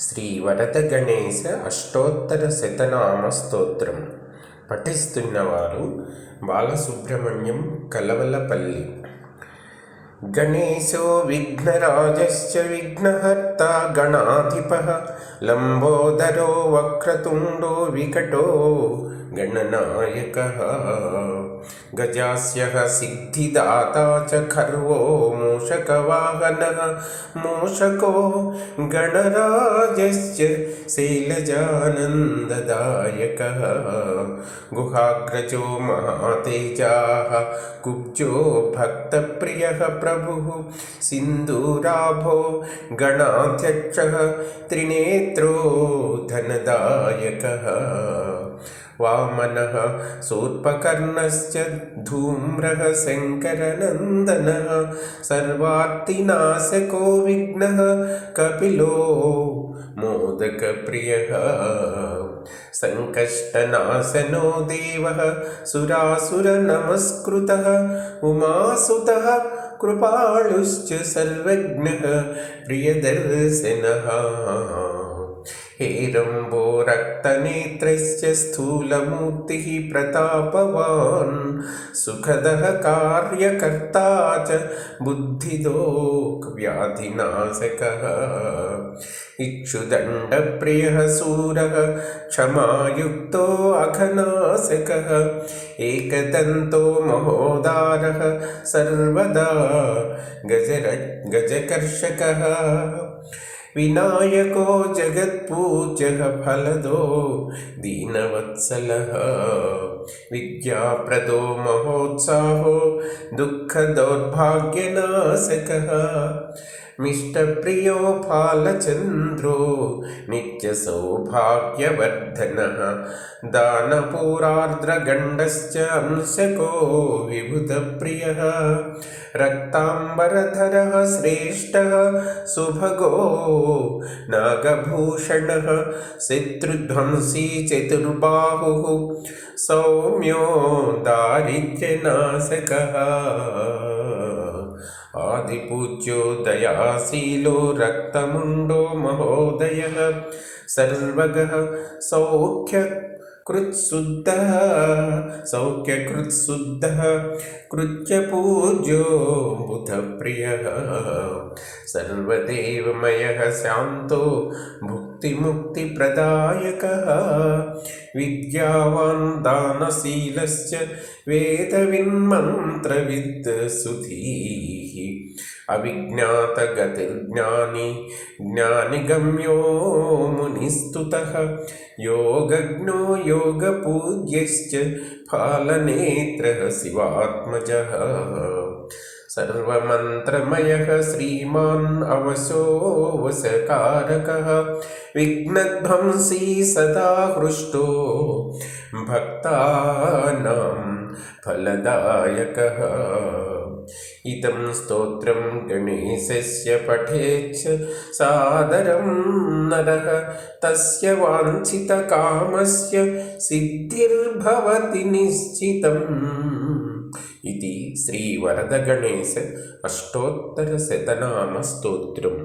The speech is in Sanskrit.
శ్రీ వరదగణేశ అష్టోత్తర శతనామ స్తోత్రం. పఠిస్తున్నవారు బాలసుబ్రహ్మణ్యం కలవలపల్లి. గణేశో విఘ్నరాజశ్చ విఘ్నహర్త గణాధిప. లంబోదరో వక్రతుండో వికటో गणनायकः गजास्यः सिद्धिदाता च खर्वो मूषकवाहनः। मूषको गणराजश्च शैलजानन्ददायकः। गुहाग्रजो महातेजाः, कुब्जो भक्तप्रियः प्रभुः। सिन्दूराभो गणाध्यक्षः, त्रिनेत्रो धनदायकः। वामनः शूर्पकर्णश्च धूम्रः शङ्करनन्दनः सर्वार्तिनाशको विघ्नः कपिलो मोदकप्रियः सङ्कष्टनाशनो देवः सुरासुरनमस्कृतः उमासुतः कृपालुश्च सर्वज्ञः प्रियदर्शनः रक्तनेत्रश्च स्थूलमूर्तिः प्रतापवान्। सुखदः कार्यकर्ता च बुद्धिदोक्व्याधिनाशकः इक्षुदण्डप्रियः सूरः क्षमायुक्तो अघनाशकः। एकदन्तो महोदारः सर्वदा गजर गजकर्षकः विनायको जगत्पूज्यः फलदो दीनवत्सलः। विद्याप्रदो महोत्साहो दुःखदौर्भाग्यनाशकः। मिष्टप्रियो फालचन्द्रो नित्यसौभाग्यवर्धनः दानपूरार्द्रगण्डश्च अंशको विबुधप्रियः रक्ताम्बरधरः श्रेष्ठः सुभगो नागभूषणः शत्रुध्वंसी चतुर्बाहुः सौम्यो दारिद्र्यनाशकः आदिपूज्यो दयाशीलो रक्तमुण्डो महोदयः सर्वगः सौख्य कृत्शुद्धः सौख्यकृत्शुद्धः कृत्यपूज्यो बुधप्रियः। सर्वदेवमयः शान्तो भुक्तिमुक्तिप्रदायकः विद्यावान् दानशीलश्च वेदविन्मन्त्रविद् सुधीः अविज्ञातगतिर्ज्ञानी ज्ञानिगम्यो मुनिस्तुतः। योगज्ञो योगपूज्यश्च फालनेत्रः शिवात्मजः। सर्वमन्त्रमयः श्रीमान् अवशोऽवसकारकः विघ्नध्वंसी सदा हृष्टो भक्तानां फलदायकः। इदं स्तोत्रं गणेशस्य पठेच्छ सादरं नरः तस्य वाञ्छितकामस्य सिद्धिर्भवति निश्चितम् इति श्रीवरदगणेश अष्टोत्तरशतनामस्तोत्रम्